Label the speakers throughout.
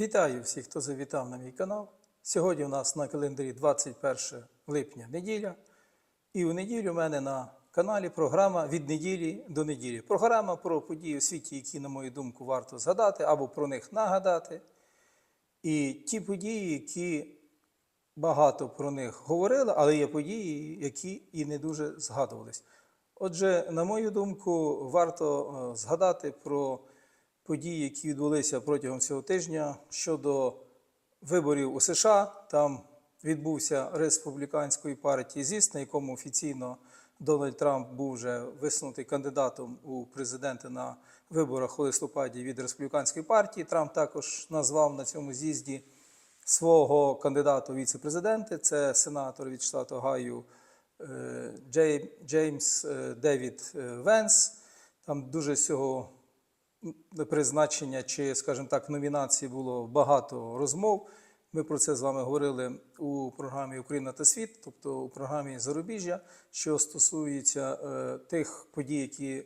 Speaker 1: Вітаю всіх, хто завітав на мій канал. Сьогодні у нас на календарі 21 липня неділя. І у неділю у мене на каналі програма від неділі до неділі. Програма про події у світі, які, на мою думку, варто згадати або про них нагадати. І ті події, які багато про них говорили, але є події, які і не дуже згадувались. Отже, на мою думку, варто е, згадати про події, які відбулися протягом цього тижня щодо виборів у США. Там відбувся республіканської партії ЗІС, на якому офіційно Дональд Трамп був вже висунутий кандидатом у президенти на виборах у листопаді від республіканської партії. Трамп також назвав на цьому з'їзді свого кандидата у віце-президенти. Це сенатор від штату Гаю е, Джеймс е, Девід е, Венс. Там дуже всього призначення чи, скажімо так, номінації було багато розмов. Ми про це з вами говорили у програмі Україна та світ, тобто у програмі Зарубіжжя, що стосується е, тих подій, які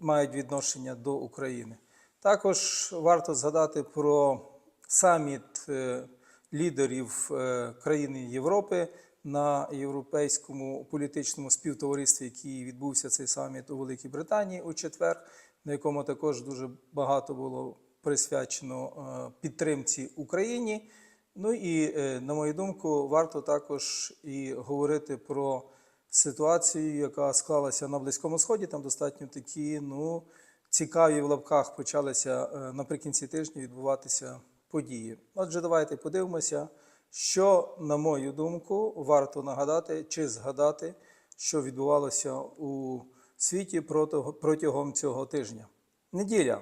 Speaker 1: мають відношення до України. Також варто згадати про саміт е, лідерів е, країн Європи на європейському політичному співтоваристві, який відбувся цей саміт у Великій Британії у четвер, на якому також дуже багато було присвячено е, підтримці Україні. Ну і, е, на мою думку, варто також і говорити про ситуацію, яка склалася на Близькому Сході. Там достатньо такі, ну, цікаві в лапках почалися е, наприкінці тижня відбуватися події. Отже, давайте подивимося, що, на мою думку, варто нагадати чи згадати, що відбувалося у світі протягом- цього тижня. Неділя.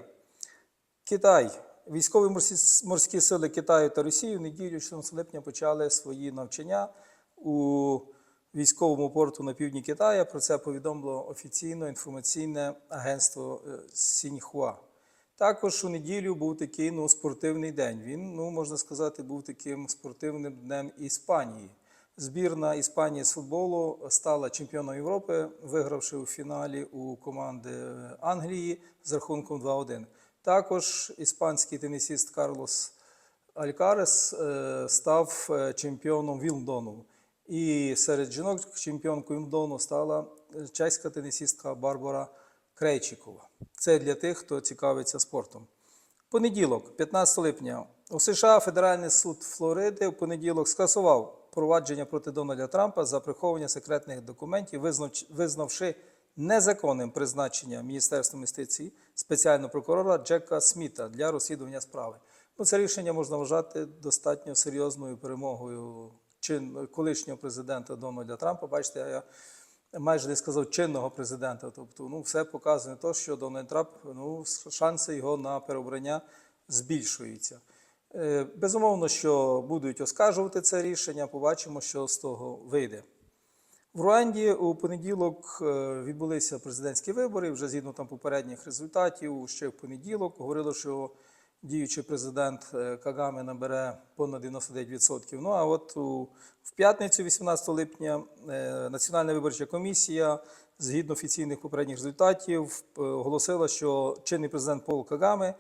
Speaker 1: Китай. Військові морсі- морські сили Китаю та Росії в неділю 14 липня почали свої навчання у військовому порту на півдні Китаю. Про це повідомило офіційно інформаційне агентство е, Сіньхуа. Також у неділю був такий ну, спортивний день. Він, ну, можна сказати, був таким спортивним днем Іспанії. Збірна Іспанії з футболу стала чемпіоном Європи, вигравши у фіналі у команди Англії з рахунком 2-1. Також іспанський тенісіст Карлос Алькарес е, став е, чемпіоном Вілмдону. І серед жінок чемпіонкою Вілмдону стала е, чеська тенісістка Барбара Крейчикова. Це для тих, хто цікавиться спортом. Понеділок, 15 липня, у США Федеральний суд Флориди в понеділок скасував провадження проти Дональда Трампа за приховування секретних документів, визнав- визнавши незаконним призначення Міністерства юстиції спеціального прокурора Джека Сміта для розслідування справи. Ну, це рішення можна вважати достатньо серйозною перемогою чин колишнього президента Дональда Трампа. Бачите, я майже не сказав чинного президента. Тобто, ну, все показує те, що Дональд Трамп, ну, шанси його на переобрання збільшуються. Е, Безумовно, що будуть оскаржувати це рішення, побачимо, що з того вийде. В Руанді у понеділок е, відбулися президентські вибори. Вже згідно там попередніх результатів, ще в понеділок говорили, що діючий президент е, Кагаме набере понад 99%. Ну а от у, в п'ятницю, 18 липня, Національна виборча комісія, згідно офіційних попередніх результатів, оголосила, що чинний президент Пол Кагаме е,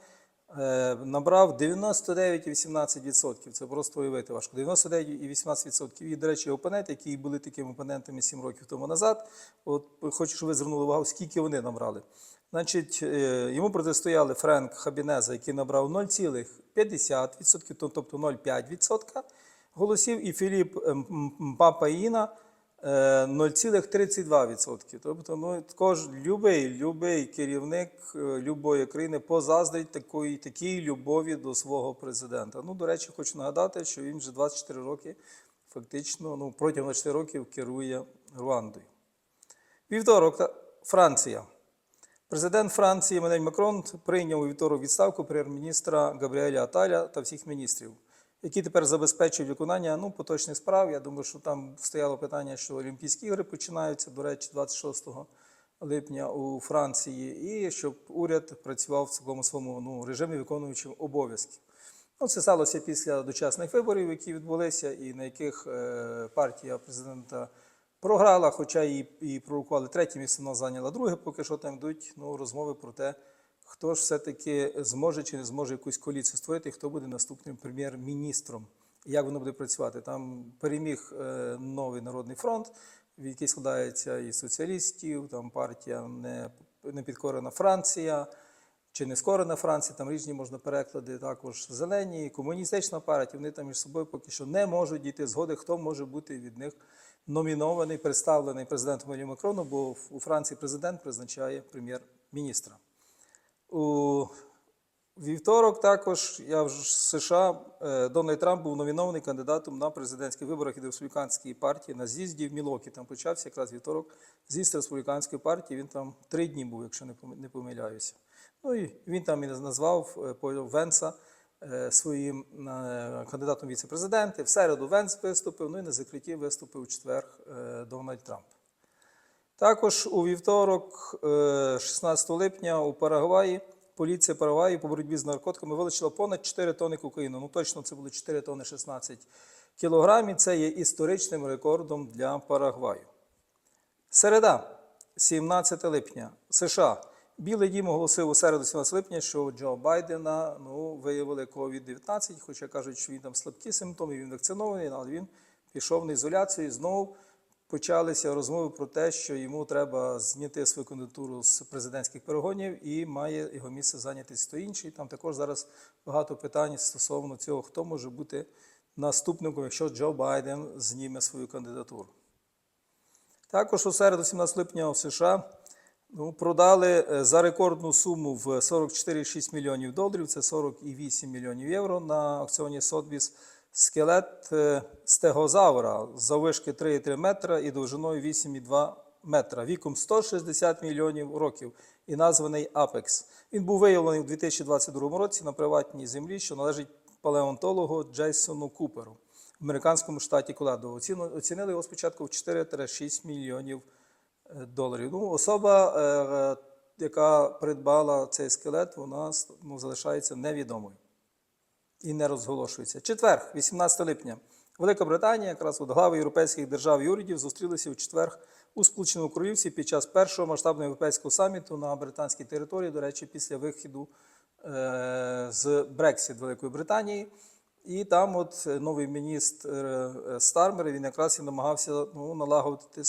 Speaker 1: набрав 99,18%. Це просто уявити важко. 99,18%. І, до речі, опоненти, які були такими опонентами 7 років тому назад, от хочу, щоб ви звернули увагу, скільки вони набрали. Значить, е, йому протистояли Френк Хабінеза, який набрав 0,50%, тобто 0,5% голосів, і Філіп Папаїна е, 0,32%. Тобто, ну, також любий, любий керівник е, любої країни позаздрить такої, такій любові до свого президента. Ну, до речі, хочу нагадати, що він вже 24 роки, фактично, ну, протягом 24 років керує Руандою. Вівторок, Франція. Президент Франції Еммануель Макрон прийняв у вівторок відставку прем'єр-міністра Габріеля Аталя та всіх міністрів, які тепер забезпечують виконання ну, поточних справ. Я думаю, що там стояло питання, що Олімпійські ігри починаються, до речі, 26 липня у Франції, і щоб уряд працював в такому своєму ну, режимі виконуючим обов'язків. Ну, це сталося після дочасних виборів, які відбулися, і на яких е, партія президента програла, хоча і, і провокували третє місце, вона зайняла друге. Поки що там йдуть ну, розмови про те, хто ж все-таки зможе чи не зможе якусь коаліцію створити, хто буде наступним прем'єр-міністром, як воно буде працювати. Там переміг е, новий народний фронт, в який складається із соціалістів, там партія не, непідкорена Франція. Чи не скорена Франція, там різні можна переклади, також зелені, комуністична партія. Вони там між собою поки що не можуть дійти згоди, хто може бути від них номінований, представлений президентом Еммануелем Макроном, бо у Франції президент призначає прем'єр-міністра. У вівторок також я в США е, Дональд Трамп був номінований кандидатом на президентських виборах від республіканської партії на з'їзді в Мілокі. Там почався якраз вівторок з'їзд республіканської партії. Він там три дні був, якщо не пом- помиляюся. Ну і він там і назвав е, Венса е, своїм кандидатом віце-президенти. В середу Венс виступив, ну і на закритті виступив у четвер Дональд Трамп. Також у вівторок, е, 16 липня, у Парагваї поліція Парагваї по боротьбі з наркотиками вилучила понад 4 тонни кокаїну. Ну точно це було 4 тонни 16 кілограмів. Це є історичним рекордом для Парагваю. Середа, 17 липня, США. Білий дім оголосив у середу 17 липня, що Джо Байдена ну, виявили COVID-19, хоча кажуть, що він там слабкі симптоми, він вакцинований, але він пішов на ізоляцію і знову почалися розмови про те, що йому треба зняти свою кандидатуру з президентських перегонів і має його місце зайняти хто інший. Там також зараз багато питань стосовно цього, хто може бути наступником, якщо Джо Байден зніме свою кандидатуру. Також у середу, 17 липня, в США ну, продали е, за рекордну суму в 44,6 мільйонів доларів, це 40,8 мільйонів євро на аукціоні Сотбіс скелет е, стегозавра заввишки 3,3 метра і довжиною 8,2 метра, віком 160 мільйонів років і названий Апекс. Він був виявлений у 2022 році на приватній землі, що належить палеонтологу Джейсону Куперу в американському штаті Колорадо. Оцінили його спочатку в 4-6 мільйонів е, доларів. Ну, особа, е, яка придбала цей скелет, вона ну, залишається невідомою і не розголошується. Четверг, 18 липня. Велика Британія, якраз от глави європейських держав і урядів зустрілися у четверг у Сполученому Королівстві під час першого масштабного європейського саміту на британській території, до речі, після виходу е, з Брексит Великої Британії. І там от новий міністр е, Стармер, він якраз і намагався ну, налагодити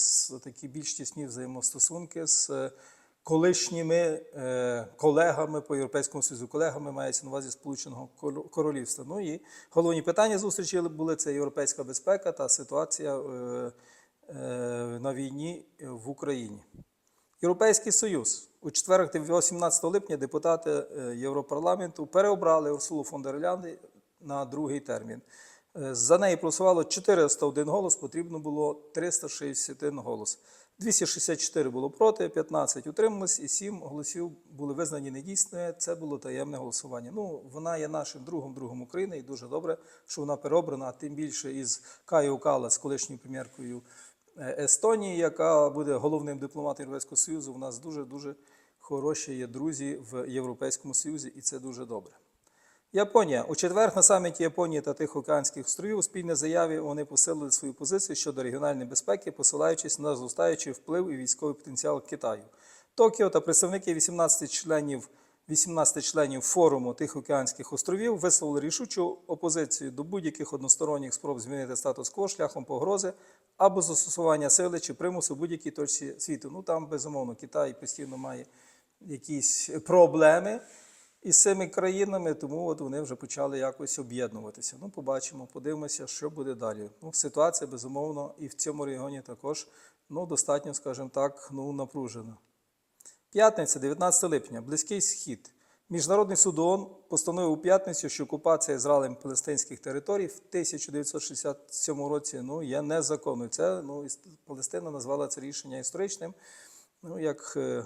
Speaker 1: такі більш тісні взаємостосунки з е, колишніми е, колегами по Європейському Союзу. Колегами мається на увазі Сполученого Королівства. Ну і головні питання зустрічі були це європейська безпека та ситуація е, е, на війні в Україні. Європейський Союз. У четвер, 18 липня, депутати Європарламенту переобрали Урсулу фон дер Ляйн на другий термін. За неї проголосувало 401 голос, потрібно було 361 голос. 264 було проти, 15 утрималось і 7 голосів були визнані недійсними. Це було таємне голосування. Ну, вона є нашим другом, другом України, і дуже добре, що вона переобрана, тим більше із Каю Калас, колишньою прем'єркою е, Естонії, яка буде головним дипломатом Європейського Союзу. У нас дуже-дуже хороші є друзі в Європейському Союзі, і це дуже добре. Японія. У четвер на саміті Японії та Тихоокеанських островів у спільній заяві вони посилили свою позицію щодо регіональної безпеки, посилаючись на зростаючий вплив і військовий потенціал Китаю. Токіо та представники 18 членів 18 членів форуму Тихоокеанських островів висловили рішучу опозицію до будь-яких односторонніх спроб змінити статус-кво шляхом погрози або застосування сили чи примусу будь-якій точці світу. Ну там безумовно Китай постійно має якісь проблеми із цими країнами, тому от вони вже почали якось об'єднуватися. Ну, побачимо, подивимося, що буде далі. Ну, ситуація, безумовно, і в цьому регіоні також ну, достатньо, скажімо так, ну, напружена. П'ятниця, 19 липня, Близький Схід. Міжнародний суд ООН постановив у п'ятницю, що окупація Ізраїлем палестинських територій в 1967 році ну, є незаконною. Це ну, Палестина назвала це рішення історичним. Ну, як е, е,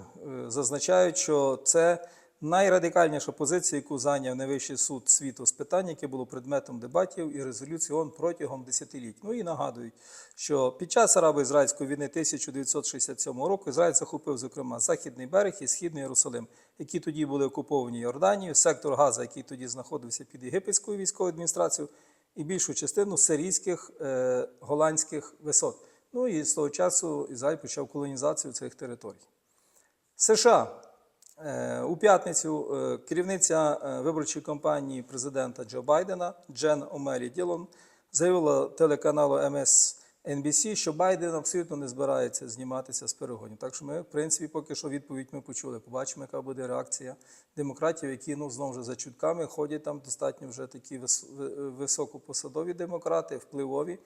Speaker 1: зазначають, що це найрадикальніша позиція, яку зайняв найвищий суд світу з питань, яке було предметом дебатів і резолюцій ООН протягом десятиліть. Ну і нагадують, що під час арабо-ізраїльської війни 1967 року Ізраїль захопив, зокрема, Західний берег і Східний Єрусалим, які тоді були окуповані Йорданією, сектор Газа, який тоді знаходився під єгипетською військовою адміністрацією, і більшу частину сирійських е, голландських висот. Ну і з того часу Ізраїль почав колонізацію цих територій. США. Е, У п'ятницю е, керівниця е, виборчої кампанії президента Джо Байдена Джен Омелі Ділон заявила телеканалу MSNBC, що Байден абсолютно не збирається зніматися з перегонів. Так що ми, в принципі, поки що відповідь ми почули. Побачимо, яка буде реакція демократів, які ну знову ж за чутками ходять там достатньо вже такі вис- високопосадові демократи, впливові,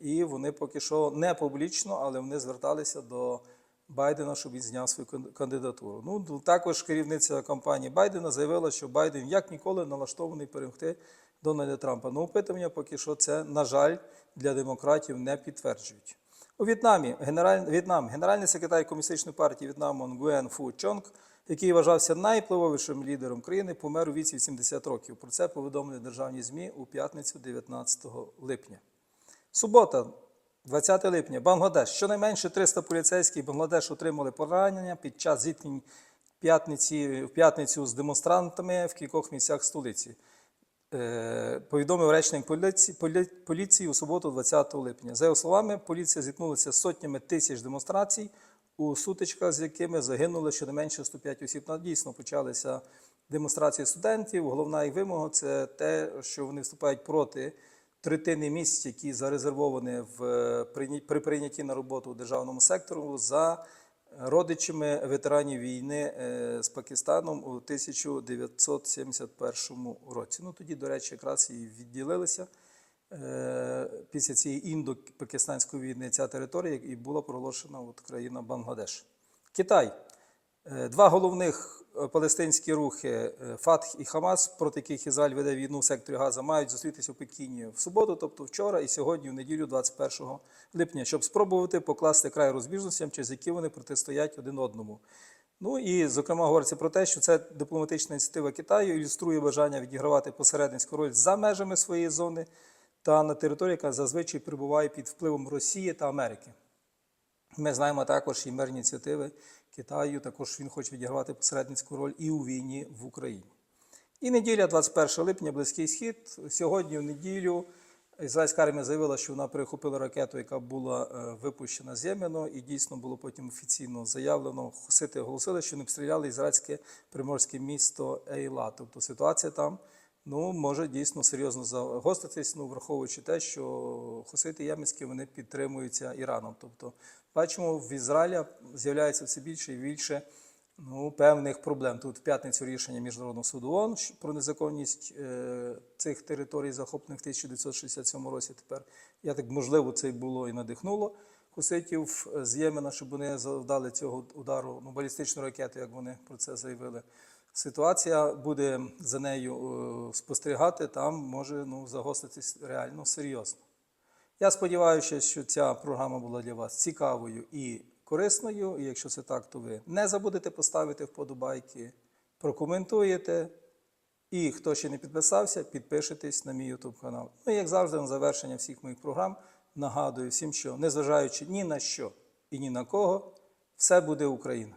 Speaker 1: і вони поки що не публічно, але вони зверталися до. Байдена, щоб він зняв свою кандидатуру. Ну також керівниця кампанії Байдена заявила, що Байден як ніколи налаштований перемогти Дональда Трампа. Ну, опитування поки що це, на жаль, для демократів не підтверджують. У В'єтнамі генераль... В'єтнам, генеральний секретар комуністичної партії В'єтнаму Нгуен Фу Чонг, який вважався найвпливовішим лідером країни, помер у віці 80 років. Про це повідомили державні ЗМІ у п'ятницю 19 липня. Субота, 20 липня, Бангладеш. Щонайменше 300 поліцейських Бангладеш отримали поранення під час зіткнень п'ятниці, в п'ятницю з демонстрантами в кількох місцях столиці. Е, Повідомив речник поліції, поліції у суботу, 20 липня. За його словами, поліція зіткнулася з сотнями тисяч демонстрацій, у сутичках, з якими загинули щонайменше 105 осіб. Ну, Дійсно почалися демонстрації студентів. Головна їх вимога це те, що вони вступають проти третини місць, які зарезервовані в, е, при прийнятті на роботу у державному сектору за родичами ветеранів війни е, з Пакистаном у 1971 році. Ну тоді, до речі, якраз і відділилися е, після цієї індо-пакистанської війни ця територія і була проголошена от країна Бангладеш. Китай. Е, Два головних е, палестинські рухи е, Фатх і Хамас, проти яких Ізраїль веде війну в секторі Газа, мають зустрітися у Пекіні в суботу, тобто вчора і сьогодні, в неділю, 21 липня, щоб спробувати покласти край розбіжностям, через які вони протистоять один одному. Ну і, зокрема, говориться про те, що це дипломатична ініціатива Китаю ілюструє бажання відігравати посередницьку роль за межами своєї зони та на території, яка зазвичай перебуває під впливом Росії та Америки. Ми знаємо також і мирні ініціативи Китаю, також він хоче відігравати посередницьку роль і у війні в Україні. І неділя, 21 липня, Близький Схід. Сьогодні, в неділю, ізраїльська армія заявила, що вона перехопила ракету, яка була е, випущена з Ємену, і дійсно було потім офіційно заявлено. Хусити оголосили, що не обстріляли ізраїльське приморське місто Ейла. Тобто ситуація там ну, може дійсно серйозно загостритись, ну, враховуючи те, що хусити єменські вони підтримуються Іраном. Тобто, бачимо, в Ізраїлі з'являється все більше і більше ну, певних проблем. Тут в п'ятницю рішення Міжнародного суду ООН про незаконність е, цих територій, захоплених в 1967 році. Тепер я так можливо це було і надихнуло хуситів е, з Ємена, щоб вони завдали цього удару ну, балістичну ракету, як вони про це заявили. Ситуація буде за нею е, спостерігати, там може ну, загостритись реально серйозно. Я сподіваюся, що ця програма була для вас цікавою і корисною. І якщо це так, то ви не забудете поставити вподобайки, прокоментуєте. І хто ще не підписався, підпишитесь на мій YouTube канал. Ну і як завжди, на завершення всіх моїх програм нагадую всім, що незважаючи ні на що і ні на кого, все буде Україна.